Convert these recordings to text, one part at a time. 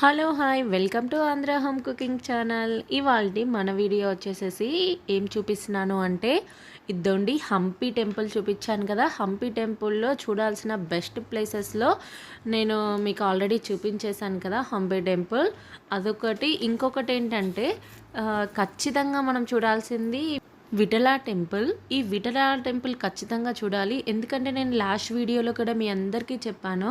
Hello hi welcome to Andhra home cooking channel. ఇవాళ మన video వచ్చేసేసి ఏం చూపిస్తున్నాను అంటే ఇద్దండి హంపి టెంపుల్ చూపించాను కదా. హంపి టెంపుల్లో చూడాల్సిన బెస్ట్ ప్లేసెస్లో నేను మీకు ఆల్రెడీ చూపించేశాను కదా హంపి టెంపుల్. అదొకటి. ఇంకొకటి ఏంటంటే ఖచ్చితంగా మనం చూడాల్సింది విఠలా టెంపుల్. ఈ విఠలా టెంపుల్ ఖచ్చితంగా చూడాలి. ఎందుకంటే నేను లాస్ట్ వీడియోలో కూడా మీ అందరికీ చెప్పాను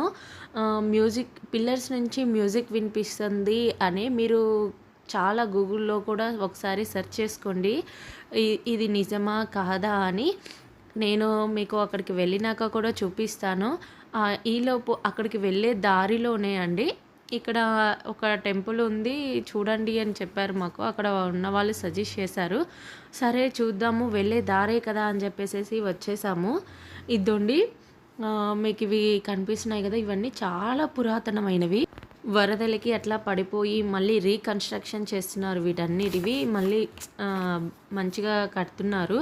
మ్యూజిక్ పిల్లర్స్ నుంచి మ్యూజిక్ వినిపిస్తుంది అని మీరు చాలా గూగుల్లో కూడా ఒకసారి సెర్చ్ చేసుకోండి. ఇది నిజమా కాదా అని నేను మీకు అక్కడికి వెళ్ళినాక కూడా చూపిస్తాను. ఈలోపు అక్కడికి వెళ్ళే దారిలోనే అండి ఇక్కడ ఒక టెంపుల్ ఉంది చూడండి అని చెప్పారు మాకు. అక్కడ ఉన్న వాళ్ళు సజెస్ట్ చేశారు సరే చూద్దాము వెళ్ళే దారే కదా అని చెప్పేసి వచ్చేసాము. ఇద్దండి మీకు ఇవి కనిపిస్తున్నాయి కదా ఇవన్నీ చాలా పురాతనమైనవి. వరదలకి అట్లా పడిపోయి మళ్ళీ రీకన్స్ట్రక్షన్ చేస్తున్నారు వీటన్నిటివి మళ్ళీ మంచిగా కడుతున్నారు.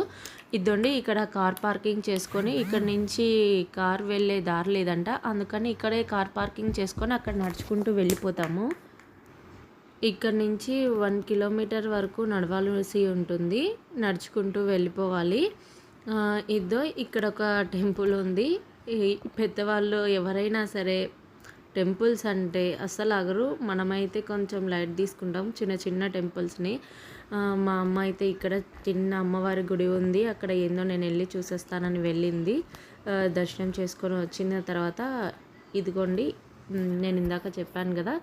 ఇద్దండి ఇక్కడ కార్ పార్కింగ్ చేసుకొని ఇక్కడ నుంచి కార్ వెళ్ళే దారి లేదంట. అందుకని ఇక్కడే కార్ పార్కింగ్ చేసుకొని అక్కడ నడుచుకుంటూ వెళ్ళిపోతాము. ఇక్కడ నుంచి వన్ కిలోమీటర్ వరకు నడవాల్సి ఉంటుంది. నడుచుకుంటూ వెళ్ళిపోవాలి. ఇద్దో ఇక్కడ ఒక టెంపుల్ ఉంది. ఈ పెద్దవాళ్ళు ఎవరైనా సరే టెంపుల్స్ అంటే అస్సలు అగరు. మనమైతే కొంచెం లైట్ తీసుకుంటాం చిన్న చిన్న టెంపుల్స్ని. మా అమ్మ అయితే ఇక్కడ చిన్న అమ్మవారి గుడి ఉంది. అక్కడ ఏందో నేను వెళ్ళి చూసేస్తానని వెళ్ళింది. దర్శనం చేసుకొని వచ్చిన తర్వాత ఇదిగోండి నేను ఇందాక చెప్పాను కదా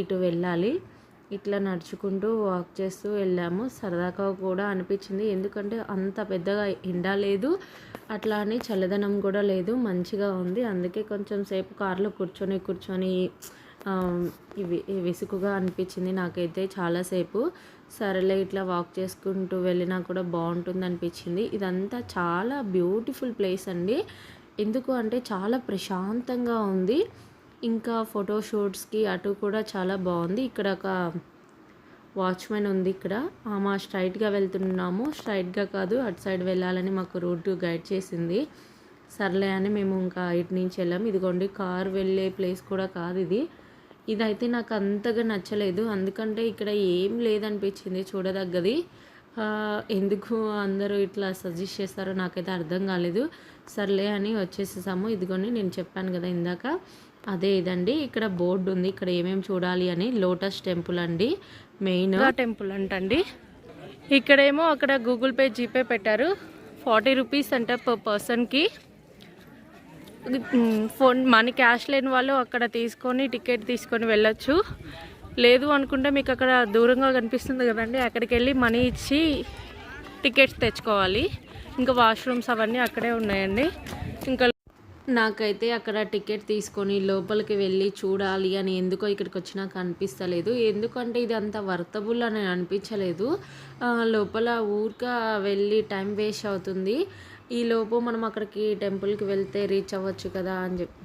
ఇటు వెళ్ళాలి. ఇట్లా నడుచుకుంటూ వాక్ చేస్తూ వెళ్ళాము. సరదాగా కూడా అనిపించింది. ఎందుకంటే అంత పెద్దగా ఎండ లేదు. అట్లా అని చల్లదనం కూడా లేదు. మంచిగా ఉంది. అందుకే కొంచెం సేపు కారులో కూర్చొని కూర్చొని ఇవి విసుగుగా అనిపించింది నాకైతే చాలాసేపు సరేలే ఇట్లా వాక్ చేసుకుంటూ వెళ్ళినా కూడా బాగుంటుంది అనిపించింది. ఇదంతా చాలా బ్యూటిఫుల్ ప్లేస్ అండి. ఎందుకు అంటే చాలా ప్రశాంతంగా ఉంది. ఇంకా ఫోటోషూట్స్కి అటు కూడా చాలా బాగుంది. ఇక్కడ ఒక వాచ్మెన్ ఉంది ఇక్కడ. ఆమె స్ట్రైట్గా వెళ్తున్నాము. స్ట్రైట్గా కాదు అటు సైడ్ వెళ్ళాలని మాకు రూట్ గైడ్ చేసింది. సర్లే అని మేము ఇంకా ఇటు నుంచి వెళ్ళాము ఇదిగోండి కార్ వెళ్ళే ప్లేస్ కూడా కాదు ఇది. ఇదైతే నాకు అంతగా నచ్చలేదు. అందుకంటే ఇక్కడ ఏం లేదనిపించింది చూడదగ్గది. ఎందుకు అందరూ ఇట్లా సజెస్ట్ చేస్తారో నాకైతే అర్థం కాలేదు. సర్లే అని వచ్చేసేసాము. ఇదిగోండి నేను చెప్పాను కదా ఇందాక. అదే ఇదండి. ఇక్కడ బోర్డు ఉంది. ఇక్కడ ఏమేమి చూడాలి అని. లోటస్ టెంపుల్ అండి. మెయిన్ టెంపుల్ అంటండి. ఇక్కడేమో అక్కడ గూగుల్ పే జీపే పెట్టారు. ఫార్టీ రూపీస్ అంట పర్ పర్సన్కి. ఫోన్ మనీ క్యాష్ లేని వాళ్ళు అక్కడ తీసుకొని టికెట్ తీసుకొని వెళ్ళొచ్చు. లేదు అనుకుంటే మీకు అక్కడ దూరంగా కనిపిస్తుంది కదండి. అక్కడికి వెళ్ళి మనీ ఇచ్చి టికెట్స్ తెచ్చుకోవాలి. ఇంకా వాష్రూమ్స్ అవన్నీ అక్కడే ఉన్నాయండి. ఇంకా నాకైతే అక్కడ టికెట్ తీసుకొని లోపలికి వెళ్ళి చూడాలి అని ఎందుకో ఇక్కడికి వచ్చినాక అనిపిస్తలేదు ఎందుకంటే ఇది అంత వర్తబుల్ అని అనిపించలేదు. లోపల ఊరిక వెళ్ళి టైం వేస్ట్ అవుతుంది. ఈ లోపు మనం అక్కడికి టెంపుల్కి వెళ్తే రీచ్ అవ్వచ్చు కదా అని చెప్పి.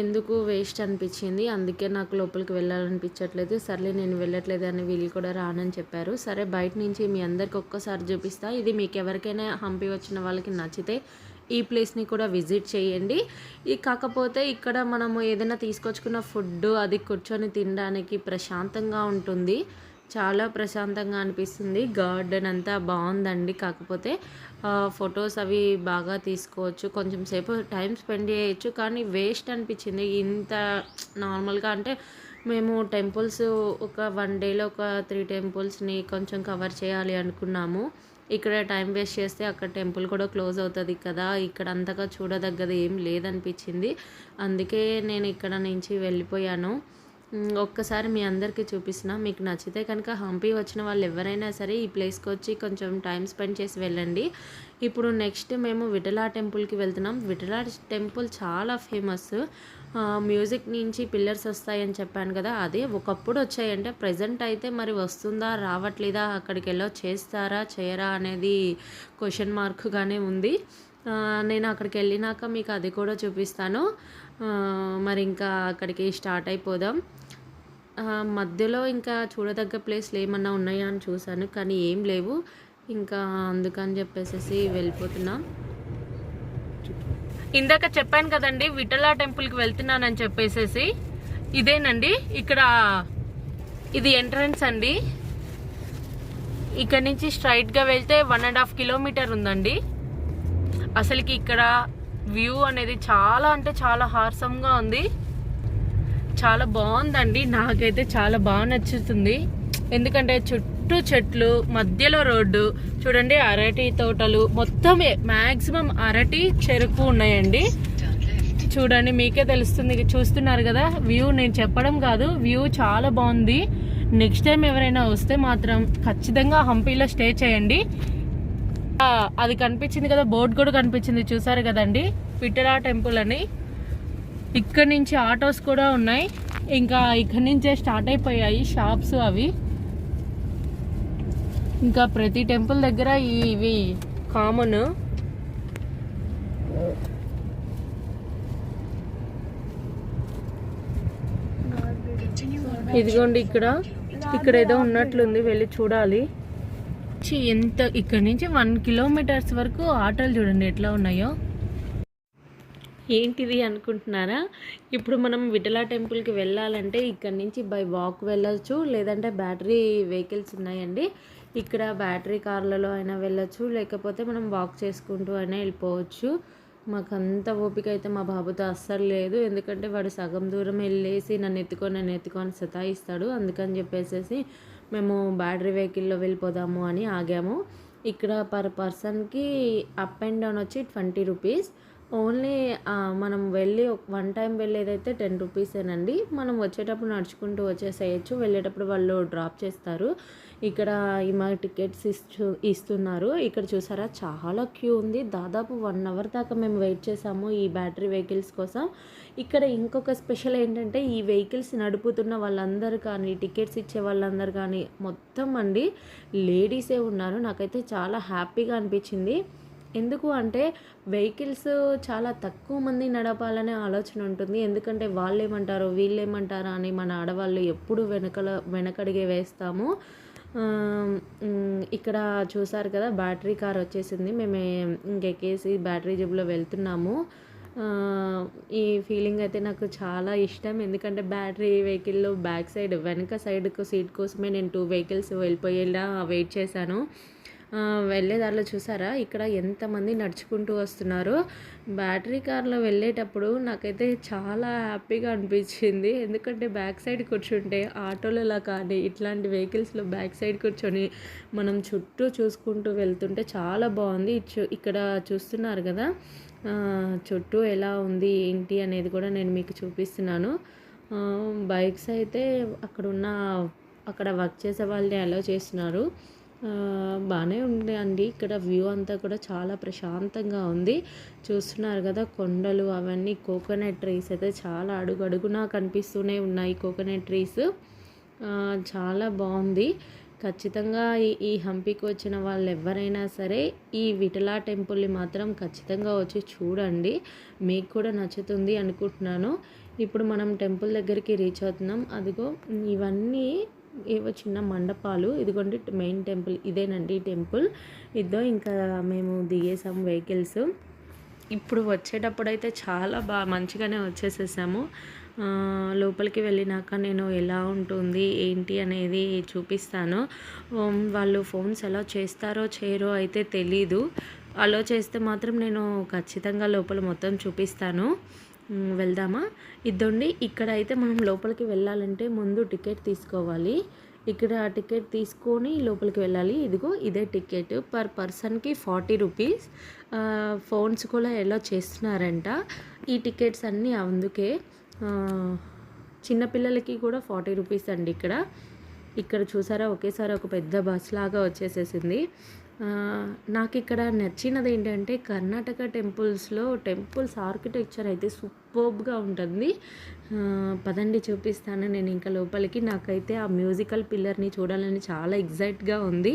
ఎందుకు వేస్ట్ అనిపించింది? అందుకే నాకు లోపలికి వెళ్ళాలనిపించట్లేదు. సర్లే నేను వెళ్ళట్లేదు అని వీళ్ళు కూడా రానని చెప్పారు. సరే బయట నుంచి మీ అందరికి ఒక్కసారి చూపిస్తా. ఇది మీకు ఎవరికైనా హంపి వచ్చిన వాళ్ళకి నచ్చితే ఈ ప్లేస్ని కూడా విజిట్ చేయండి. ఈ కాకపోతే ఇక్కడ మనము ఏదైనా తీసుకొచ్చుకున్న ఫుడ్ అది కూర్చొని తినడానికి ప్రశాంతంగా ఉంటుంది. చాలా ప్రశాంతంగా అనిపిస్తుంది. గార్డెన్ అంతా బాగుందండి. కాకపోతే ఫొటోస్ అవి బాగా తీసుకోవచ్చు. కొంచెం సేపు టైం స్పెండ్ చేయొచ్చు. కానీ వేస్ట్ అనిపించింది. ఇంత నార్మల్గా అంటే మేము టెంపుల్స్ ఒక వన్ డేలో ఒక త్రీ టెంపుల్స్ని కొంచెం కవర్ చేయాలి అనుకున్నాము. ఇక్కడ టైం వేస్ట్ చేస్తే అక్కడ టెంపుల్ కూడా క్లోజ్ అవుతుంది కదా. ఇక్కడ అంతగా చూడదగ్గది ఏం లేదనిపించింది. అందుకే నేను ఇక్కడ నుంచి వెళ్ళిపోయాను. ఒక్కసారి మీ అందరికీ చూపిస్తున్నా. మీకు నచ్చితే కనుక హంపి వచ్చిన వాళ్ళు ఎవరైనా సరే ఈ ప్లేస్కి వచ్చి కొంచెం టైం స్పెండ్ చేసి వెళ్ళండి. ఇప్పుడు నెక్స్ట్ మేము విఠలా టెంపుల్కి వెళ్తున్నాం. విఠలా టెంపుల్ చాలా ఫేమస్. మ్యూజిక్ నుంచి పిల్లర్స్ వస్తాయని చెప్పాను కదా అదే ఒకప్పుడు వచ్చాయంటే ప్రజెంట్ అయితే మరి వస్తుందా రావట్లేదా అక్కడికి వెళ్ళో చేస్తారా చేయరా అనేది క్వశ్చన్ మార్క్గానే ఉంది. నేను అక్కడికి వెళ్ళినాక మీకు అది కూడా చూపిస్తాను. మరి ఇంకా అక్కడికి స్టార్ట్ అయిపోదాం. మధ్యలో ఇంకా చూడదగ్గ ప్లేస్లు ఏమన్నా ఉన్నాయా అని చూశాను కానీ ఏం లేవు. ఇంకా అందుకని చెప్పేసి వెళ్ళిపోతున్నాం. ఇందాక చెప్పాను కదండి విఠలా టెంపుల్కి వెళ్తున్నానని చెప్పేసేసి. ఇదేనండి ఇక్కడ ఇది ఎంట్రన్స్ అండి. ఇక్కడ నుంచి స్ట్రైట్గా వెళ్తే వన్ అండ్ హాఫ్ కిలోమీటర్ ఉందండి. అసలుకి ఇక్కడ వ్యూ అనేది చాలా అంటే చాలా హార్సంగా ఉంది. చాలా బాగుందండి. నాకైతే చాలా బాగా నచ్చుతుంది. ఎందుకంటే చుట్టూ చెట్లు మధ్యలో రోడ్డు చూడండి అరటి తోటలు మొత్తం మాక్సిమం అరటి చెరుకు ఉన్నాయండి. చూడండి మీకే తెలుస్తుంది. చూస్తున్నారు కదా వ్యూ నేను చెప్పడం కాదు వ్యూ చాలా బాగుంది. నెక్స్ట్ టైం ఎవరైనా వస్తే మాత్రం ఖచ్చితంగా హంపీలో స్టే చేయండి. అది కనిపించింది కదా బోర్డు కూడా కనిపించింది చూసారు కదండి? పిట్టరా టెంపుల్ అని. ఇక్కడ నుంచి ఆటోస్ కూడా ఉన్నాయి. ఇంకా ఇక్కడి నుంచే స్టార్ట్ అయిపోయాయి షాప్స్ అవి. ఇంకా ప్రతి టెంపుల్ దగ్గర ఇవి కామన్. ఇదిగోండి ఇక్కడ. ఇక్కడ ఏదో ఉన్నట్లుంది. వెళ్ళి చూడాలి. ఛీ, ఎంత ఇక్కడ నుంచి వన్ కిలోమీటర్స్ వరకు ఆటోలు చూడండి ఎట్లా ఉన్నాయో. ఏంటిది అనుకుంటున్నారా? ఇప్పుడు మనం విఠలా టెంపుల్కి వెళ్ళాలంటే ఇక్కడ నుంచి బై వాక్ వెళ్ళొచ్చు లేదంటే బ్యాటరీ వెహికల్స్ ఉన్నాయండి. ఇక్కడ బ్యాటరీ కార్లలో అయినా వెళ్ళొచ్చు లేకపోతే మనం వాక్ చేసుకుంటూ అయినా వెళ్ళిపోవచ్చు. మాకు అంత ఓపిక అయితే మా బాబుతో అస్సలు లేదు. ఎందుకంటే వాడు సగం దూరం వెళ్ళేసి నన్ను ఎత్తుకొని నన్ను ఎత్తుకొని సతాయిస్తాడు. అందుకని చెప్పేసి మేము బ్యాటరీ వెహికల్లో వెళ్ళిపోదాము అని ఆగాము. ఇక్కడ పర్ పర్సన్కి అప్ అండ్ డౌన్ వచ్చి ట్వంటీ రూపీస్. ఓన్లీ మనం వెళ్ళి వన్ టైం వెళ్ళేదైతే టెన్ రూపీసేనండి. మనం వచ్చేటప్పుడు నడుచుకుంటూ వచ్చేసేయచ్చు. వెళ్ళేటప్పుడు వాళ్ళు డ్రాప్ చేస్తారు. ఇక్కడ ఈమె టికెట్స్ ఇస్తు ఇస్తున్నారు. ఇక్కడ చూసారా? చాలా క్యూ ఉంది. దాదాపు వన్ అవర్ దాకా మేము వెయిట్ చేసాము ఈ బ్యాటరీ వెహికల్స్ కోసం. ఇక్కడ ఇంకొక స్పెషల్ ఏంటంటే ఈ వెహికల్స్ నడుపుతున్న వాళ్ళందరూ కానీ టికెట్స్ ఇచ్చే వాళ్ళందరూ కానీ మొత్తం అండి లేడీసే ఉన్నారు. నాకైతే చాలా హ్యాపీగా అనిపించింది. ఎందుకు అంటే వెహికల్స్ చాలా తక్కువ మంది నడపాలనే ఆలోచన ఉంటుంది. ఎందుకంటే వాళ్ళు ఏమంటారు వీళ్ళు ఏమంటారా అని మన ఆడవాళ్ళు ఎప్పుడు వెనకల వెనకడిగే వేస్తాము. ఇక్కడ చూసారు కదా బ్యాటరీ కార్ వచ్చేసింది. మేము ఇంకెక్కేసి బ్యాటరీ జబ్లో వెళ్తున్నాము. ఈ ఫీలింగ్ అయితే నాకు చాలా ఇష్టం. ఎందుకంటే బ్యాటరీ వెహికల్లో బ్యాక్ సైడ్ వెనక సైడ్కు సీట్ కోసమే నేను టూ వెహికల్స్ వెళ్ళిపోయేలా వెయిట్ చేశాను. వెళ్ళే దారిలో చూసారా? ఇక్కడ ఎంతమంది నడుచుకుంటూ వస్తున్నారు. బ్యాటరీ కార్లో వెళ్ళేటప్పుడు నాకైతే చాలా హ్యాపీగా అనిపించింది. ఎందుకంటే బ్యాక్ సైడ్ కూర్చుంటే ఆటోలలో కానీ ఇట్లాంటి వెహికల్స్లో బ్యాక్ సైడ్ కూర్చొని మనం చుట్టూ చూసుకుంటూ వెళ్తుంటే చాలా బాగుంది. ఇక్కడ చూస్తున్నారు కదా? చుట్టూ ఎలా ఉంది ఏంటి అనేది కూడా నేను మీకు చూపిస్తున్నాను. బైక్స్ అయితే అక్కడ ఉన్న అక్కడ వర్క్ చేసే వాళ్ళని అలో చేస్తున్నారు. బాగానే ఉంది అండి. ఇక్కడ వ్యూ అంతా కూడా చాలా ప్రశాంతంగా ఉంది. చూస్తున్నారు కదా కొండలు అవన్నీ కోకోనట్ ట్రీస్ అయితే చాలా అడుగు అడుగునా కనిపిస్తూనే ఉన్నాయి కోకోనట్ ట్రీస్. చాలా బాగుంది. ఖచ్చితంగా ఈ ఈ హంపీకి వచ్చిన వాళ్ళు ఎవరైనా సరే ఈ విఠలా టెంపుల్ని మాత్రం ఖచ్చితంగా వచ్చి చూడండి. మీకు కూడా నచ్చుతుంది అనుకుంటున్నాను. ఇప్పుడు మనం టెంపుల్ దగ్గరికి రీచ్ అవుతున్నాం. అదిగో ఇవన్నీ ఏవో చిన్న మండపాలు. ఇదిగోండి మెయిన్ టెంపుల్ ఇదేనండి టెంపుల్ ఇదో ఇంకా మేము దిగేసాం వెహికల్స్ ఇప్పుడు వచ్చేటప్పుడు అయితే చాలా బాగా మంచిగానే వచ్చేసేసాము. లోపలికి వెళ్ళినాక నేను ఎలా ఉంటుంది ఏంటి అనేది చూపిస్తాను. వాళ్ళు ఫోన్స్ ఎలా చేస్తారో చేయరో అయితే తెలీదు. అలో చేస్తే మాత్రం నేను ఖచ్చితంగా లోపల మొత్తం చూపిస్తాను. వెళ్దామా? ఇద్దండి ఇక్కడ అయితే మనం లోపలికి వెళ్ళాలంటే ముందు టికెట్ తీసుకోవాలి. ఇక్కడ టికెట్ తీసుకొని లోపలికి వెళ్ళాలి. ఇదిగో ఇదే టికెట్. పర్ పర్సన్కి ఫార్టీ రూపీస్. ఫోన్స్ కూడా ఎలా చేస్తున్నారంట. ఈ టికెట్స్ అన్నీ అందుకే చిన్నపిల్లలకి కూడా ఫార్టీ రూపీస్ అండి ఇక్కడ. ఇక్కడ చూసారా ఒకేసారి ఒక పెద్ద బస్ లాగా వచ్చేసేసింది. నాకు ఇక్కడ నచ్చినది ఏంటంటే కర్ణాటక టెంపుల్స్లో టెంపుల్స్ ఆర్కిటెక్చర్ అయితే సూపర్బ్గా ఉంటుంది. పదండి చూపిస్తాను నేను ఇంకా లోపలికి. నాకైతే ఆ మ్యూజికల్ పిల్లర్ని చూడాలని చాలా ఎగ్జైట్గా ఉంది.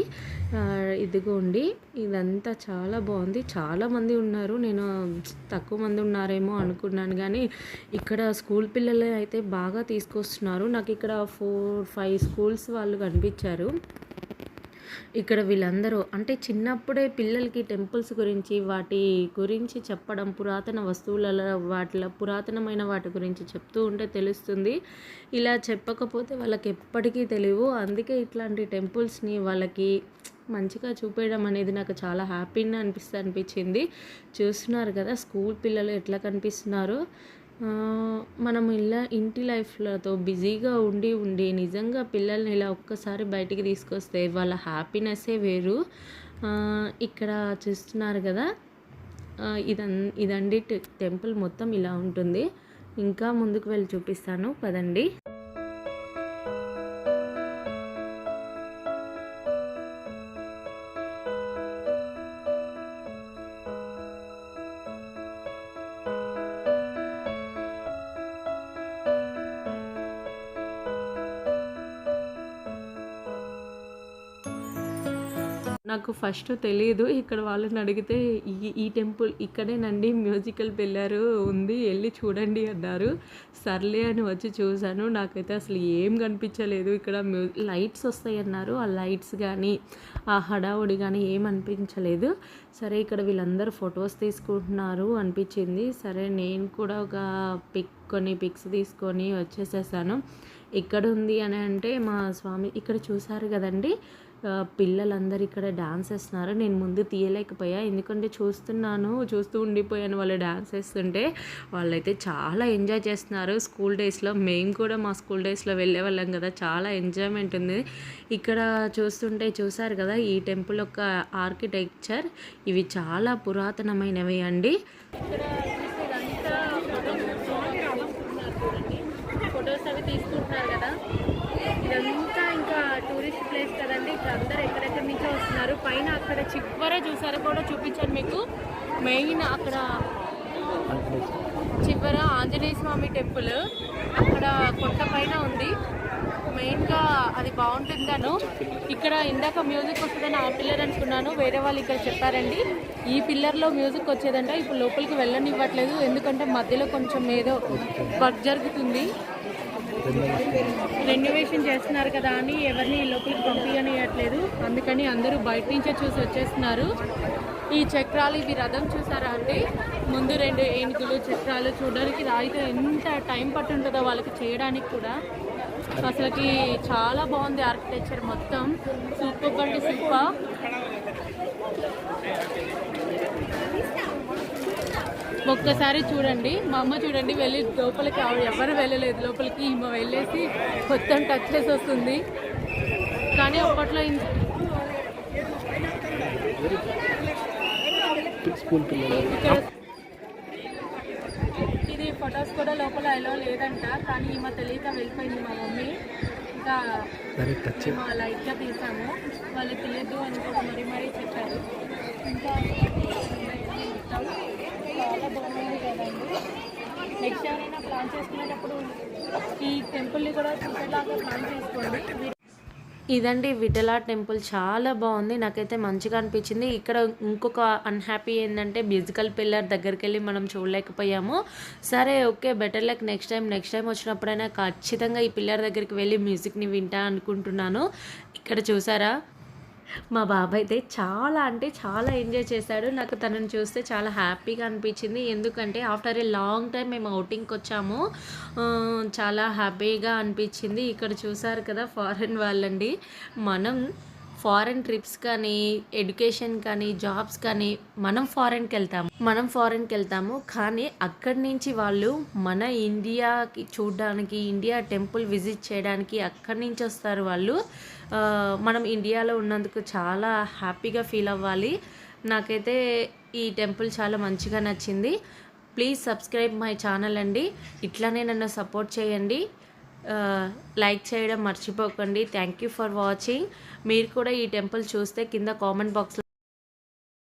ఇదిగోండి ఇదంతా చాలా బాగుంది. చాలామంది ఉన్నారు. నేను తక్కువ మంది ఉన్నారేమో అనుకున్నాను కానీ ఇక్కడ స్కూల్ పిల్లలు అయితే బాగా తీసుకొస్తున్నారు. నాకు ఇక్కడ ఫోర్ ఫైవ్ స్కూల్స్ వాళ్ళు కనిపించారు. ఇక్కడ వీళ్ళందరూ అంటే చిన్నప్పుడే పిల్లలకి టెంపుల్స్ గురించి వాటి గురించి చెప్పడం పురాతన వస్తువుల వాటిలో పురాతనమైన వాటి గురించి చెప్తూ ఉంటే తెలుస్తుంది. ఇలా చెప్పకపోతే వాళ్ళకి ఎప్పటికీ తెలియవు. అందుకే ఇట్లాంటి టెంపుల్స్ని వాళ్ళకి మంచిగా చూపేయడం అనేది నాకు చాలా హ్యాపీగా అనిపిస్తే అనిపించింది. చూస్తున్నారు కదా స్కూల్ పిల్లలు ఎట్లా కనిపిస్తున్నారు? మనం ఇలా ఇంటి లైఫ్లతో బిజీగా ఉండి ఉండి నిజంగా పిల్లల్ని ఇలా ఒక్కసారి బయటికి తీసుకొస్తే వాళ్ళ హ్యాపీనెస్సే వేరు. ఇక్కడ చూస్తున్నారు కదా ఇదన్ ఇదండి టెంపుల్ మొత్తం ఇలా ఉంటుంది. ఇంకా ముందుకు వెళ్ళి చూపిస్తాను. పదండి. నాకు ఫస్ట్ తెలియదు ఇక్కడ వాళ్ళని అడిగితే ఈ ఈ టెంపుల్ ఇక్కడేనండి మ్యూజికల్ పెళ్ళారు ఉంది వెళ్ళి చూడండి అన్నారు. సర్లే అని వచ్చి చూశాను. నాకైతే అసలు ఏం కనిపించలేదు. ఇక్కడ మ్యూ లైట్స్ వస్తాయి అన్నారు. ఆ లైట్స్ కానీ ఆ హడావుడి కానీ ఏం అనిపించలేదు. సరే ఇక్కడ వీళ్ళందరూ ఫొటోస్ తీసుకుంటున్నారు అనిపించింది. సరే నేను కూడా ఒక పిక్ కొన్ని పిక్స్ తీసుకొని వచ్చేసేసాను. ఎక్కడుంది ఉంది అని అంటే మా స్వామి ఇక్కడ చూశారు కదండి. పిల్లలందరూ ఇక్కడ డాన్స్ వేస్తున్నారు. నేను ముందు తీయలేకపోయా. ఎందుకంటే చూస్తున్నాను చూస్తూ ఉండిపోయాను వాళ్ళు డాన్స్ వేస్తుంటే. వాళ్ళైతే చాలా ఎంజాయ్ చేస్తున్నారు. స్కూల్ డేస్లో మేము కూడా మా స్కూల్ డేస్లో వెళ్ళే వాళ్ళం కదా. చాలా ఎంజాయ్మెంట్ ఉంది. ఇక్కడ చూస్తుంటే చూసారు కదా ఈ టెంపుల్ యొక్క ఆర్కిటెక్చర్. ఇవి చాలా పురాతనమైనవి అండి. ఇక్కడ అవి తీసుకుంటున్నారు కదా ఇదంతా ఇంకా టూరిస్ట్ ప్లేస్ కదండి ఇక్కడ అందరు ఎక్కడెక్కడి నుంచో వస్తున్నారు పైన అక్కడ చూసారో కూడా చూపించాను మీకు. మెయిన్ అక్కడ చివర ఆంజనేయ స్వామి టెంపుల్. అక్కడ కొండ పైన ఉంది. మెయిన్గా అది బాగుంటుందను ఇక్కడ ఇందాక మ్యూజిక్ వస్తుందని ఆ పిల్లర్ అనుకున్నాను. వేరే వాళ్ళు ఇక్కడ చెప్పారండి. ఈ పిల్లర్లో మ్యూజిక్ వచ్చేదంట. ఇప్పుడు లోపలికి వెళ్ళనివ్వట్లేదు. ఎందుకంటే మధ్యలో కొంచెం ఏదో వర్క్ జరుగుతుంది. రెన్యువేషన్ చేస్తున్నారు కదా అని ఎవరిని లోపలికి పంపించనియట్లేదు అందుకని అందరూ బయట నుంచే చూసి వచ్చేస్తున్నారు. ఈ చక్రాలు ఇవి రథం చూసారా అండి ముందు రెండు ఏనుగులు చక్రాలు చూడడానికి రాయితో ఎంత టైం పట్టుంటుందో వాళ్ళకి చేయడానికి కూడా. అసలుకి చాలా బాగుంది ఆర్కిటెక్చర్ మొత్తం. సూపర్ బండి సూపర్. ఒక్కసారి చూడండి మా అమ్మ చూడండి వెళ్ళి లోపలికి ఆవిడ ఎవరు వెళ్ళలేదు. లోపలికి ఈమె వెళ్ళేసి మొత్తం టచ్ చేసి వస్తుంది. కానీ అప్పట్లో ఇక్కడ ఇది ఫొటోస్ కూడా లోపల ఎలా లేదంట కానీ ఈమె తెలియక వెళ్ళిపోయింది మా మమ్మీ. ఇంకా మేము లైట్గా తీసాము. వాళ్ళు తీయద్దు అని కూడా మరీ మరీ చెప్పారు. ఇంకా చాలా బాగుంది కదండి నెక్స్ట్ ఎవరైనా ప్లాన్ చేసుకునేటప్పుడు ఈ టెంపుల్ని కూడా చూసేలాగా ప్లాన్ చేసుకోండి. ఇదండి విఠలా టెంపుల్. చాలా బాగుంది. నాకైతే మంచిగా అనిపించింది. ఇక్కడ ఇంకొక అన్హ్యాపీ ఏంటంటే మ్యూజికల్ పిల్లర్ దగ్గరికి వెళ్ళి మనం చూడలేకపోయాము. సరే okay better like next time next time వచ్చినప్పుడైనా ఖచ్చితంగా ఈ పిల్లర్ దగ్గరికి వెళ్ళి మ్యూజిక్ని వింటా అనుకుంటున్నాను. ఇక్కడ చూసారా? మా బాబాయ్ అయితే చాలా అంటే చాలా ఎంజాయ్ చేశాడు. నాకు తనని చూస్తే చాలా హ్యాపీగా అనిపించింది. ఎందుకంటే ఆఫ్టర్ ఏ లాంగ్ టైం మేము అవుటింగ్కి వచ్చాము. చాలా హ్యాపీగా అనిపించింది. ఇక్కడ చూసారు కదా ఫారెన్ వాళ్ళండి. మనం ఫారెన్ ట్రిప్స్ కానీ ఎడ్యుకేషన్ కానీ జాబ్స్ కానీ మనం ఫారెన్కి వెళ్తాము. మనం ఫారెన్కి వెళ్తాము. కానీ అక్కడి నుంచి వాళ్ళు మన ఇండియాకి చూడడానికి ఇండియా టెంపుల్ విజిట్ చేయడానికి అక్కడి నుంచి వస్తారు వాళ్ళు. మనం ఇండియాలో ఉన్నందుకు చాలా హ్యాపీగా ఫీల్ అవ్వాలి. నాకైతే ఈ టెంపుల్ చాలా మంచిగా నచ్చింది. ప్లీజ్ సబ్స్క్రైబ్ మై ఛానల్ అండి. ఇట్లానే నన్ను సపోర్ట్ చేయండి. లైక్ చేయడం మర్చిపోకండి. Thank you for watching. మీరు కూడా ఈ టెంపుల్ చూస్తే కింద కామెంట్ బాక్స్లో